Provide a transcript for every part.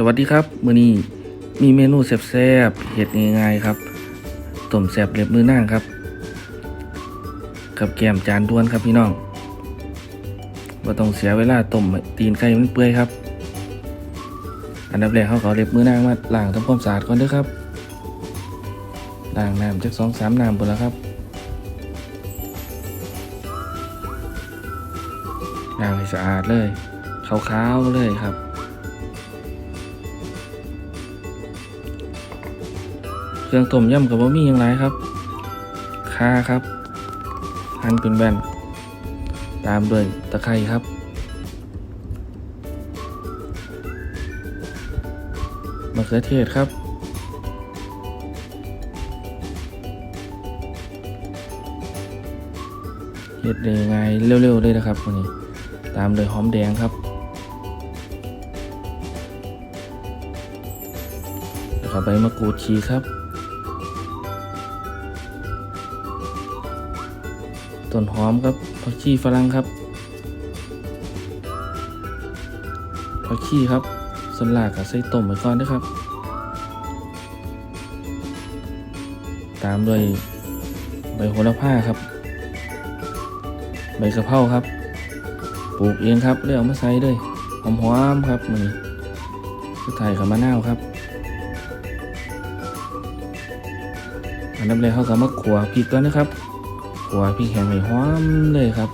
สวัสดีครับ มื้อนี้มีเมนูแซ่บๆเฮ็ดง่ายๆครับต้มแซ่บเล็บมือนางครับ กับแกมจานด้วนครับพี่น้องบ่ต้องเสียเวลาต้มตีนไก่มันเปื่อยครับ อันดับแรกเขาก็เอาเล็บมือนางมาล้างทำความสะอาดก่อนด้อครับล้างน้ำจักสองสามน้ำพุ่นละครับล้างให้สะอาดเลยขาวๆเลยครับ เครื่องต้มยำกับบะหมี่อย่างไรครับข่าครับหั่นเป็นแบนตามด้วยตะไคร้ครับ มะเขือเทศครับเฮ็ดได้ง่ายเร็วๆเลยนะครับวันนี้ ตามด้วยหอมแดงครับแล้วก็ใบมะกรูดชีครับ ต้นหอมครับผักชีฝรั่งครับผักชีครับส่วนหลากกับใส่ต้มไว้ก่อนนะครับ ตามด้วยใบโหระพาครับ ใบกะเพราครับ ปลูกเองครับเลยเอามาใส่เลยหอมๆครับนี่สุดท้ายกับมะนาวครับอันดับแรกเขาก็มาขัวพริกก่อนนะครับ ขัวพริกแห้งให้หอมเลยครับ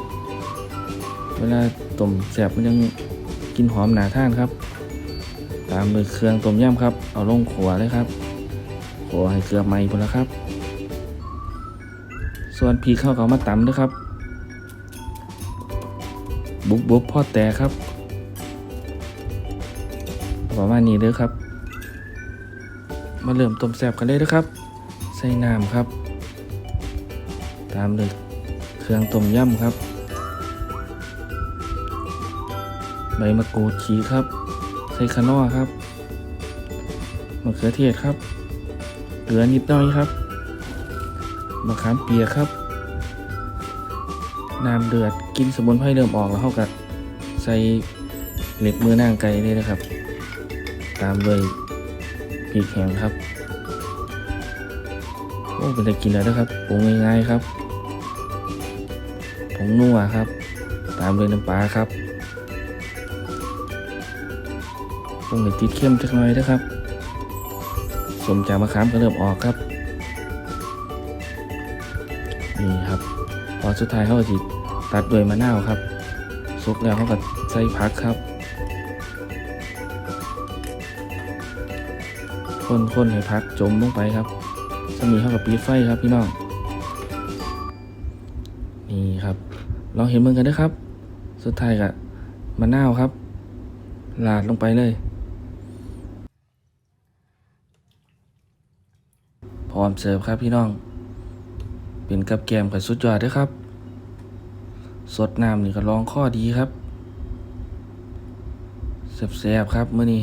เวลาต้มแซ่บมันยังกินหอมหนาท่านครับ ตามด้วยเครื่องต้มยำครับ เอาลงขัวเลยครับขัวให้เกลือไหม้พอแล้วครับ ส่วนพริกเข้าก็เอามาตำด้วยครับ บุบบุบพ่อแตกครับประมาณนี้เด้อครับ มาเริ่มต้มแซ่บกันเลยเด้อครับ ใส่น้ำครับ ตามด้วยเครื่องต้มยำครับ ใบมะกรูดขีครับ ใส่ขนอครับมะเขือเทศครับเกลือนิดหน่อยครับมะขามเปียกครับน้ำเดือดกินสมุนไพรเริ่มออกแล้วเข้ากับใส่เล็บมือนางไก่เลยนะครับ ตามด้วยพริกแห้งครับ อ้เป็นได้กินแล้วนะครับปรุงง่ายๆครับผงนัวครับ ตามด้วยน้ำปลาครับปรุงให้ติดเข้มจักหน่อยนะครับสมจากมะขามก็เริ่มออกครับนี่ครับพอสุดท้ายเขาก็จะตัดด้วยมะนาวครับสุกแล้วเขาก็ใส่ผักครับคนๆให้พักจมลงไปครับ สมีเข้ากับปีดไฟครับพี่น้องนี่ครับลองเห็นมือกันด้วยครับ สุดท้ายกับมะนาวครับ ลาดลงไปเลย พร้อมเสิร์ฟครับพี่น้อง เป็นกับแกมกับสุดยอดด้วยครับ สดน้ำนี่ก็ลองข้อดีครับแซ่บๆครับเมื้อนี้